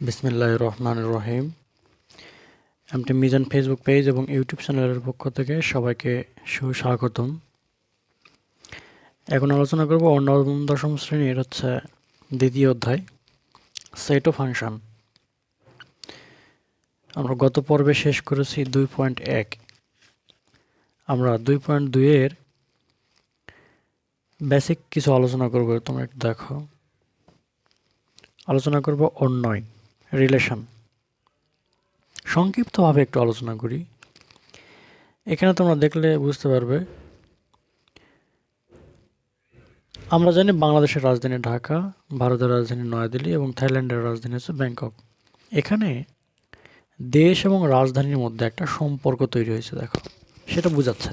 বিসমিল্লাহ রহমান রহিম এমটি মিজান ফেসবুক পেজ এবং ইউটিউব চ্যানেলের পক্ষ থেকে সবাইকে সুস্বাগতম। এখন আলোচনা করব অন্যতম দশম শ্রেণির হচ্ছে দ্বিতীয় অধ্যায় সেট ও ফাংশন আমরা গত পর্বে শেষ করেছি দুই পয়েন্ট এক। আমরা দুই পয়েন্ট দুইয়ের বেসিক কিছু আলোচনা করব, তোমরা একটু দেখো। আলোচনা করব অন্যয়। রিলেশন সংক্ষিপ্তভাবে একটু আলোচনা করি। এখানে তোমরা দেখলে বুঝতে পারবে, আমরা জানি বাংলাদেশের রাজধানী ঢাকা, ভারতের রাজধানী নয়াদিল্লি এবং থাইল্যান্ডের রাজধানী হচ্ছে ব্যাংকক। এখানে দেশ এবং রাজধানীর মধ্যে একটা সম্পর্ক তৈরি হয়েছে, দেখো, সেটা বোঝাচ্ছে।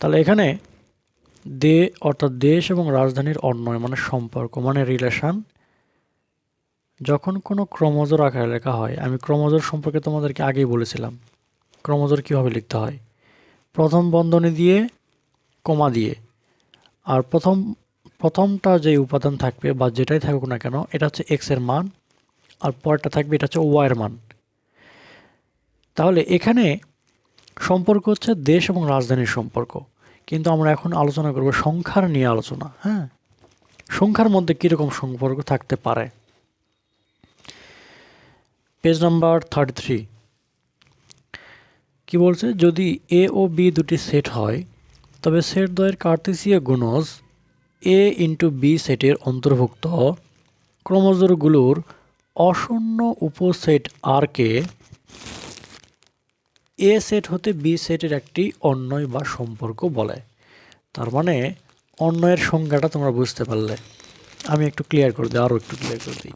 তাহলে এখানে দে, অর্থাৎ দেশ এবং রাজধানীর অন্যয় মানে সম্পর্ক মানে রিলেশন যখন কোনো ক্রমজোর আকারে লেখা হয়, আমি ক্রমজোর সম্পর্কে তোমাদেরকে আগেই বলেছিলাম। ক্রমজোর কীভাবে লিখতে হয়? প্রথম বন্ধনী দিয়ে, কমা দিয়ে। আর প্রথম, প্রথমটা যে উপাদান থাকবে বা যেটাই থাকুক না কেন, এটা হচ্ছে এক্সের মান, আর পরটা থাকবে এটা হচ্ছে ওয়াইয়ের মান। তাহলে এখানে সম্পর্ক হচ্ছে দেশ এবং রাজধানীর সম্পর্ক। কিন্তু আমরা এখন আলোচনা করব সংখ্যার নিয়ে আলোচনা হ্যাঁ? সংখ্যার মধ্যে কীরকম সম্পর্ক থাকতে পারে? পেজ নাম্বার থার্টি থ্রি কী বলছে? যদি এ ও বি দুটি সেট হয়, তবে সেট দ্বয়ের কার্তেসীয় গুণজ এ ইন্টু বি সেটের অন্তর্ভুক্ত। ক্রমজোরগুলোর অশূন্য উপসেট আরকে এ সেট হতে বি সেটের একটি অন্যয় বা সম্পর্ক বলে। তার মানে অন্যয়ের সংজ্ঞাটা তোমরা বুঝতে পারলে। আমি একটু ক্লিয়ার করে দিই আরও একটু ক্লিয়ার করে দিই।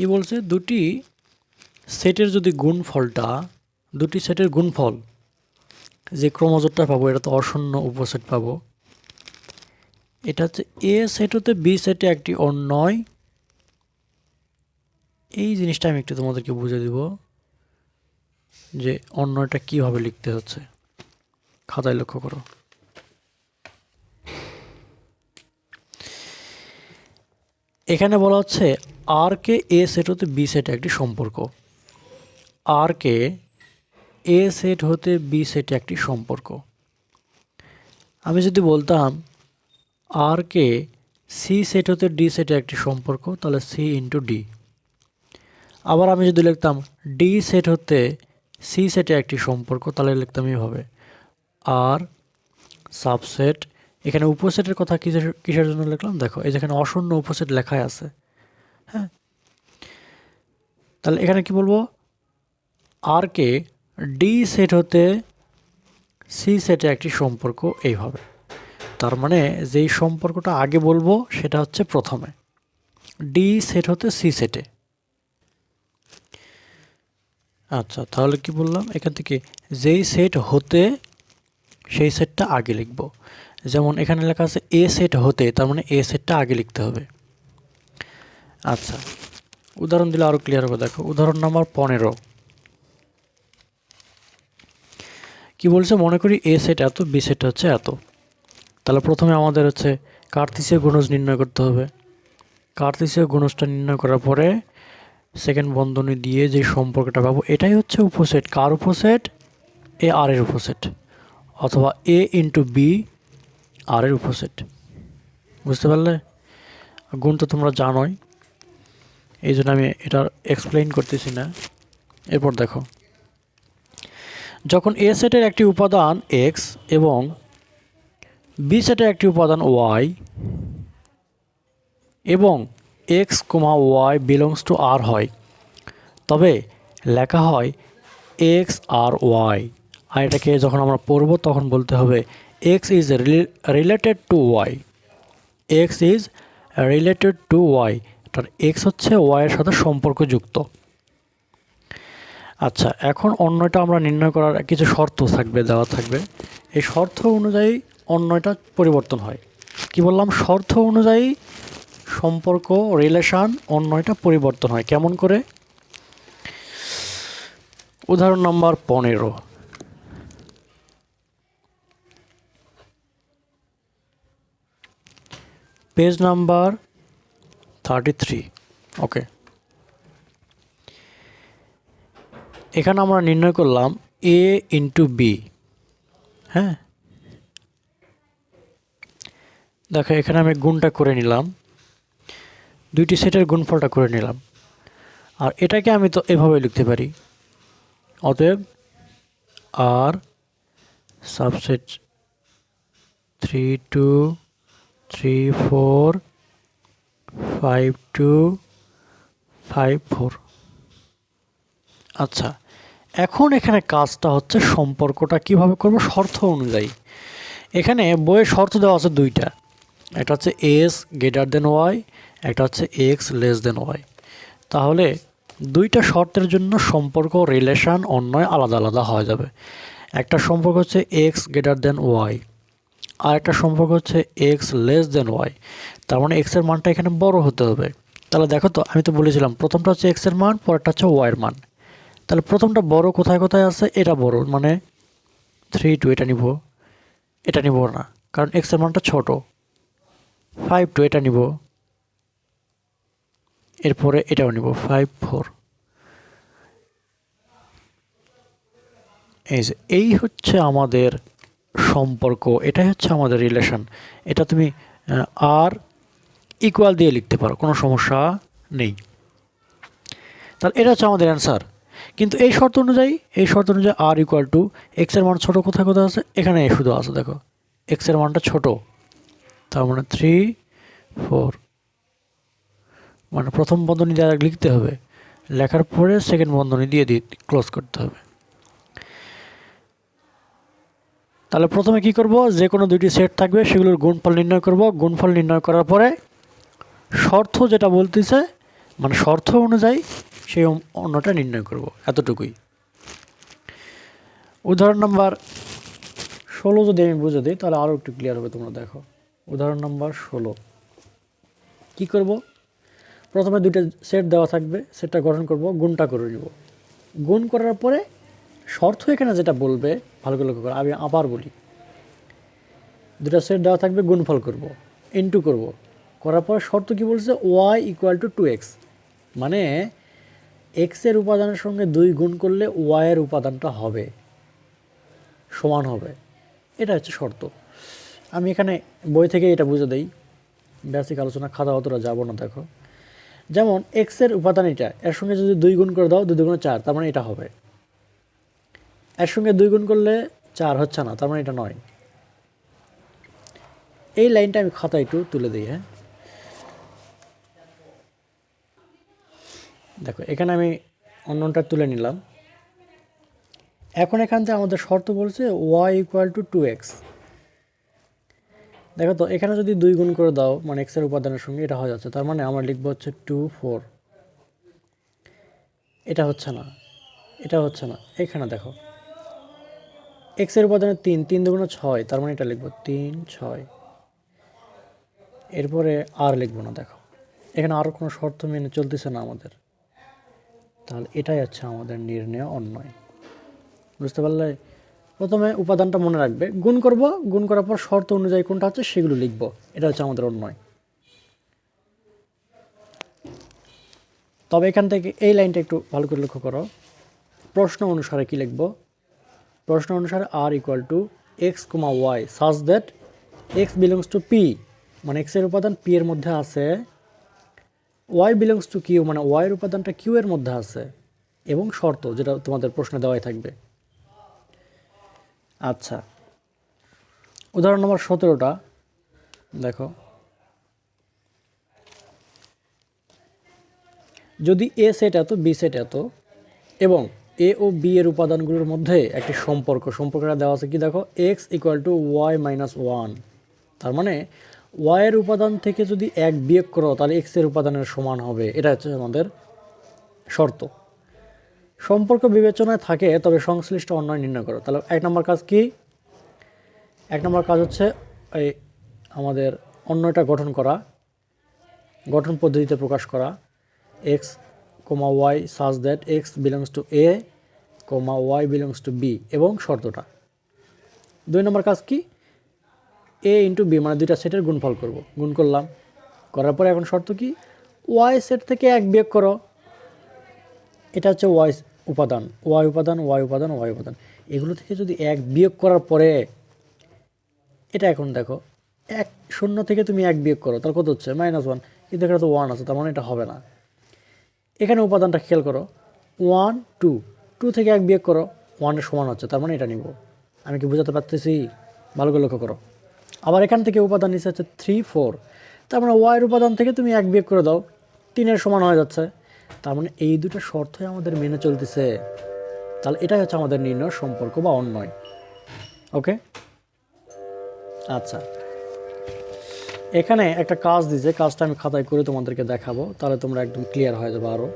কি বলছে? দুটি সেটের যদি গুণফলটা, দুটি সেটের গুণফল, যে ক্রমজোরটা পাবো, এটা তো অশূন্য উপসেট পাবো। এটা হচ্ছে এ সেট হতে বি সেটে একটি অন্যয়। এই জিনিসটা আমি একটু তোমাদেরকে বুঝে দিব যে অন্যটা কীভাবে লিখতে হচ্ছে। খাতায় লক্ষ্য করো। এখানে বলা হচ্ছে আর কে এ সেট হতে বি সেটে একটি সম্পর্ক। আর কে এ সেট হতে বি সেটে একটি সম্পর্ক। আমি যদি বলতাম আর কে সি সেট হতে ডি সেটে একটি সম্পর্ক, তাহলে সি ইন্টু ডি। আবার আমি যদি লিখতাম ডি সেট হতে সি সেটে একটি সম্পর্ক, তাহলে লিখতাম এইভাবে। আর সাবসেট এখানে উপসেটের কথা কিসের কিসের জন্য লিখলাম? দেখো, এই যেখানে অশূন্য উপসেট লেখাই আছে। হ্যাঁ? তাহলে এখানে কি বলব? আর কে ডি সেট হতে সি সেটে একটি সম্পর্ক এইভাবে তার মানে যেই সম্পর্কটা আগে বলব, সেটা হচ্ছে প্রথমে। ডি সেট হতে সি সেটে। আচ্ছা তাহলে কি বললাম? এখান থেকে যেই সেট হতে, সেই সেটটা আগে লিখব। যেমন এখানে লেখা আছে এ সেট হতে, তার মানে এ সেটটা আগে লিখতে হবে। আচ্ছা উদাহরণ দিলে আরও ক্লিয়ার হবে, দেখো, উদাহরণ নাম্বার পনেরো। কি বলছে? মনে করি এ সেট এত, বি সেট হচ্ছে এত। তাহলে প্রথমে আমাদের হচ্ছে কার্তিসীয় গুণজ নির্ণয় করতে হবে। কার্তিসীয় গুণজটা নির্ণয় করার পরে সেকেন্ড বন্ধনী দিয়ে যে সম্পর্কটা পাবো, এটাই হচ্ছে উপসেট। কার উপসেট? এ আর এর উপসেট। অথবা এ ইন্টু বি আর এর উপসেট। বুঝতে পারলে? গুণ তো তোমরা জানোই। এই জন্য আমি এটা এক্সপ্লেইন করতেছি না। এরপর দেখো। যখন এ সেটের একটি উপাদান এক্স এবং বি সেটের একটি উপাদান ওয়াই এবং X comma Y belongs to R হয়, তবে লেখা হয় এক্স আর ওয়াই আর এটাকে যখন আমরা পড়ব, তখন বলতে হবে X is related to Y X is related to Y তার এক্স হচ্ছে ওয়াইয়ের সাথে সম্পর্কযুক্ত। আচ্ছা এখন অন্যটা আমরা নির্ণয় করার কিছু শর্ত থাকবে, দেওয়া থাকবে। এই শর্ত অনুযায়ী অন্যটা পরিবর্তন হয়। কি বললাম? শর্ত অনুযায়ী সম্পর্ক রিলেশান অন্যটা পরিবর্তন হয়। কেমন করে? উদাহরণ নম্বর পনেরো। Page number thirty three. Okay এখানে আমরা নির্ণয় করলাম এ ইন্টু বি হ্যাঁ? দেখো, এখানে আমি গুণটা করে নিলাম। দুইটি সেটের গুণফলটা করে নিলাম। আর এটাকে আমি তো এভাবে লিখতে পারি। অতএব R subset three two three four five two five four আচ্ছা এখন এখানে কাজটা হচ্ছে সম্পর্কটা কীভাবে করব? শর্ত অনুযায়ী। এখানে বইয়ের শর্ত দেওয়া আছে দুইটা। একটা হচ্ছে এস গ্রেটার দেন ওয়াই, একটা হচ্ছে এক্স লেস দেন ওয়াই। তাহলে দুইটা শর্তের জন্য সম্পর্ক, রিলেশান অন্যয় আলাদা আলাদা হয়ে যাবে। একটা সম্পর্ক হচ্ছে এক্স গ্রেটার দেন ওয়াই। আর একটা সম্পর্ক হচ্ছে এক্স লেস দেন ওয়াই তার মানে এক্সের মানটা এখানে বড় হতে হবে। তাহলে দেখো তো, আমি তো বলেছিলাম, প্রথমটা হচ্ছে এক্সের মান, পরেরটা হচ্ছে ওয়াইয়ের মান। তাহলে প্রথমটা বড় কোথায় কোথায় আছে? এটা বড় মানে থ্রি টু এটা নিব। এটা নিব না, কারণ এক্সের মানটা ছোট। ফাইভ টু এটা নিব। এরপরে এটাও নিব ফাইভ ফোর এই যে, এই হচ্ছে আমাদের সম্পর্ক, এটাই হচ্ছে আমাদের রিলেশন এটা তুমি আর ইকুয়াল দিয়ে লিখতে পারো, কোনো সমস্যা নেই। তাহলে এটা হচ্ছে আমাদের অ্যান্সার কিন্তু এই শর্ত অনুযায়ী, এই শর্ত অনুযায়ী আর ইকুয়াল টু এক্সের মান ছোটো কোথায় কোথায় আছে? এখানে শুধু আছে, দেখো। এক্সের মানটা ছোট। তার মানে থ্রি ফোর মানে প্রথম বন্ধনী দিয়ে লিখতে হবে। লেখার পরে সেকেন্ড বন্ধনী দিয়ে দিয়ে ক্লোজ করতে হবে। তাহলে প্রথমে কি করব? যে কোনো দুইটি সেট থাকবে, সেগুলোর গুণফল নির্ণয় করব। গুণফল নির্ণয় করার পরে শর্ত যেটা বলতেছে মানে শর্ত অনুযায়ী সেই অন্যটা নির্ণয় করব, এতটুকুই। উদাহরণ নাম্বার ষোলো যদি আমি বুঝে দিই, তাহলে আরও একটু ক্লিয়ার হবে তোমরা দেখো। উদাহরণ নাম্বার ষোলো। কী করব? প্রথমে দুইটা সেট দেওয়া থাকবে, সেটটা গঠন করব, গুণটা করে নিব। গুণ করার পরে শর্ত এখানে যেটা বলবে, ভালো করে লক্ষ্য করো, আমি আবার বলি। দুটা সেট দেওয়া থাকবে, গুণফল করব ইনটু করব। করার পর শর্ত কি বলছে? Y equal to two X মানে এক্সের উপাদানের সঙ্গে দুই গুণ করলে ওয়াইয়ের উপাদানটা হবে, সমান হবে। এটা হচ্ছে শর্ত। আমি এখানে বই থেকে এটা বুঝে দেই। বেসিক আলোচনা খাতা অতটা যাব না, দেখো। যেমন এক্সের উপাদান এটা, এর সঙ্গে যদি দুই গুণ করে দাও, দুই দুগুণ চার, তার মানে এটা হবে। এর সঙ্গে দুই গুণ করলে চার হচ্ছে না, তার মানে এটা নয়। এই লাইনটা আমি খাতা একটু তুলে দিই হ্যাঁ। দেখো, এখানে আমি অন্যটা তুলে নিলাম। এখন এখান থেকে আমাদের শর্ত বলছে Y equal to two X দেখো তো, এখানে যদি দুই গুণ করে দাও মানে এক্সের উপাদানের সঙ্গে এটা হয়ে যাচ্ছে, তার মানে আমরা লিখব হচ্ছে টু ফোর এটা হচ্ছে না, এটা হচ্ছে না। এখানে দেখো এক্সের উপাদানে তিন তিন দুগুণ ছয়, তার মানে এটা লিখব তিন, ছয়। এরপরে আর লিখব না, দেখো। এখানে আরও কোনো শর্ত মেনে চলতেছে না আমাদের। তাহলে এটাই হচ্ছে আমাদের নির্ণয়, অন্যয়। বুঝতে পারলে? প্রথমে উপাদানটা মনে রাখবে। গুণ করব, গুণ করার পর শর্ত অনুযায়ী কোনটা হচ্ছে সেগুলো লিখব। এটা হচ্ছে আমাদের অন্যয়। তবে এখান থেকে এই লাইনটা একটু ভালো করে লক্ষ্য করো। প্রশ্ন অনুসারে কি লিখব? প্রশ্ন অনুসারে R equal to X comma Y such that X belongs to P মানে এক্সের উপাদান পি এর মধ্যে আছে ওয়াই বিলংস টু কিউ মানে ওয়াইয়ের উপাদানটা কিউ এর মধ্যে আছে, এবং শর্ত যেটা তোমাদের প্রশ্নে দেওয়াই থাকবে। আচ্ছা উদাহরণ নম্বর সতেরোটা, দেখো। যদি এ সেট এত বি সেট এত, এবং এ ও বি এর উপাদানগুলোর মধ্যে একটি সম্পর্ক। সম্পর্কটা দেওয়া আছে কি দেখো? X equal to Y minus one তার মানে ওয়াইয়ের উপাদান থেকে যদি এক বিয়োগ করো, তাহলে এক্সের উপাদানের সমান হবে। এটা হচ্ছে আমাদের শর্ত। সম্পর্ক বিবেচনায় থাকে, তবে সংশ্লিষ্ট অন্যায় নির্ণয় করো। তাহলে এক নম্বর কাজ কি? এক নম্বর কাজ হচ্ছে, এই আমাদের অন্যটা গঠন করা, গঠন পদ্ধতিতে প্রকাশ করা। X comma Y such that X belongs to A, comma Y belongs to B এবং শর্তটা। দুই নম্বর কাজ কি? এ ইন্টু বি মানে দুইটা সেটের গুণফল করব। গুণ করলাম। করার পরে এখন শর্ত কি? ওয়াই সেট থেকে এক বিয়োগ করো। এটা হচ্ছে ওয়াই উপাদান। ওয়াই উপাদান ওয়াই উপাদান ওয়াই উপাদান। এগুলো থেকে যদি এক বিয়োগ করার পরে, এটা এখন দেখো, এক শূন্য থেকে তুমি এক বিয়োগ করো তার কত হচ্ছে? মাইনাস ওয়ান কিন্তু এখানে তো ওয়ান আছে, তার মানে এটা হবে না। এখানে উপাদানটা খেয়াল করো। ওয়ান টু টু থেকে এক বিয়োগ করো ওয়ানের সমান হচ্ছে, তার মানে এটা নিব। আমি কি বোঝাতে পারতেছি? ভালো করে লক্ষ্য করো। আবার এখান থেকে উপাদান নিচে হচ্ছে থ্রি ফোর তার মানে ওয়াইয়ের উপাদান থেকে তুমি এক বিয়োগ করে দাও তিনের সমান হয়ে যাচ্ছে। তার মানে এই দুটো শর্তই আমাদের মেনে চলতেছে। তাহলে এটাই হচ্ছে আমাদের নির্ণয় সম্পর্ক বা অন্যয়। ওকে আচ্ছা। এখানে একটা কাজ দিয়েছে কাজটা আমি খাতায় করে তোমাদেরকে দেখাবো, তাহলে তোমরা একদম ক্লিয়ার হয়ে যাবে আরও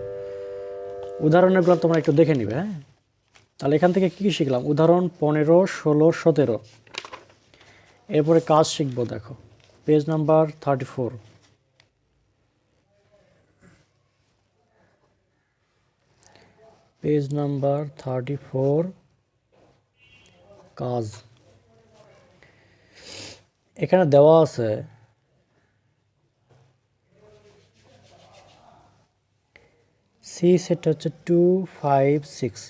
উদাহরণগুলো তোমরা একটু দেখে নিবে হ্যাঁ? তাহলে এখান থেকে কী কী শিখলাম? উদাহরণ পনেরো, ষোলো, সতেরো। এরপরে কাজ শিখব, দেখো। Page number thirty four page number thirty four কাজ। এখানে দেওয়া আছে সি সেট হচ্ছে টু ফাইভ সিক্স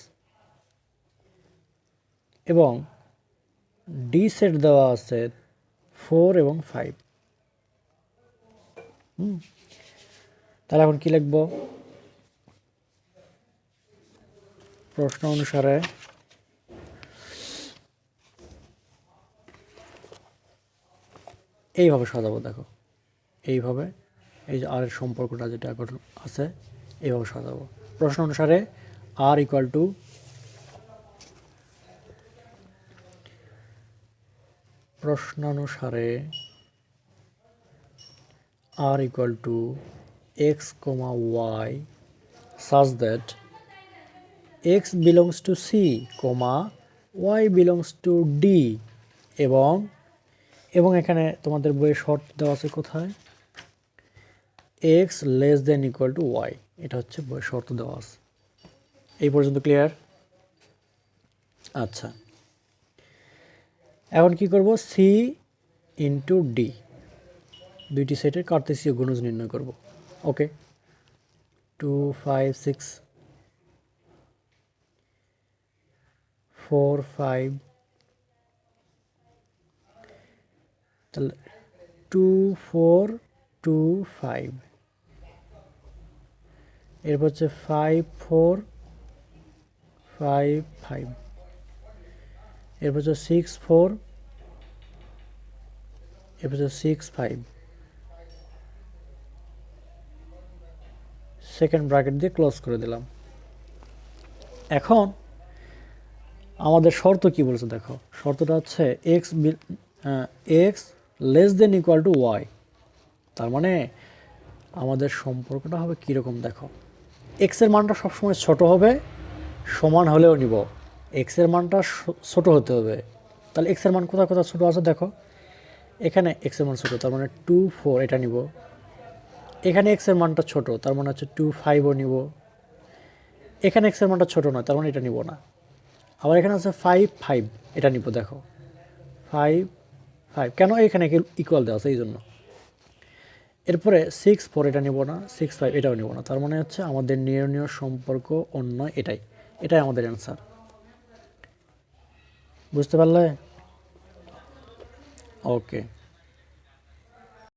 এবং ডি সেট দেওয়া আছে ফোর এবং ফাইভ তাহলে এখন কি লিখব? প্রশ্ন অনুসারে এইভাবে সাজাবো, দেখো। এইভাবে এই যে আর সম্পর্কটা যেটা এখন আছে এইভাবে সাজাবো প্রশ্ন অনুসারে R equal to প্রশ্নানুসারে R equal to X comma Y such that X belongs to C comma Y belongs to D এবং এবং এখানে তোমাদের বইয়ে শর্ত দেওয়া আছে কোথায়? X less than equal to Y এটা হচ্ছে শর্ত দেওয়া আছে। এই পর্যন্ত ক্লিয়ার আচ্ছা। এখন কি করব? সি ইন্টু ডি দুইটি সেটের কার্তেসীয় গুণজ নির্ণয় করব। Okay two five six four five তাহলে টু ফোর টু ফাইভ এরপর হচ্ছে ফাইভ ফোর ফাইভ ফাইভ এরপর হচ্ছে সিক্স ফোর এরপর হচ্ছে সিক্স ফাইভ সেকেন্ড ব্র্যাকেট দিয়ে ক্লোজ করে দিলাম। এখন আমাদের শর্ত কি বলছে দেখো? শর্তটা হচ্ছে X X less than equal to Y তার মানে আমাদের সম্পর্কটা হবে কীরকম দেখো? এক্সের মানটা সবসময় ছোট হবে, সমান হলেও নিব। এক্সের মানটা ছোট হতে হবে। তাহলে এক্সের মান কোথায় কোথায় ছোটো আছে দেখো। এখানে এক্সের মান ছোটো, তার মানে টু ফোর এটা নিব। এখানে এক্সের মানটা ছোট, তার মানে হচ্ছে টু ফাইভও নিব। এখানে এক্সের মানটা ছোট নয়, তার মানে এটা নিব না। আবার এখানে আছে ফাইভ ফাইভ এটা নিব দেখো। ফাইভ ফাইভ কেন এখানে ইকুয়াল দেওয়া আছে? এই জন্য। এরপরে সিক্স ফোর এটা নেব না সিক্স ফাইভ এটাও নেব না। তার মানে হচ্ছে আমাদের নির্ণয় সম্পর্ক অন্য এটাই। এটাই আমাদের অ্যান্সার বুঝতে পারলে? ওকে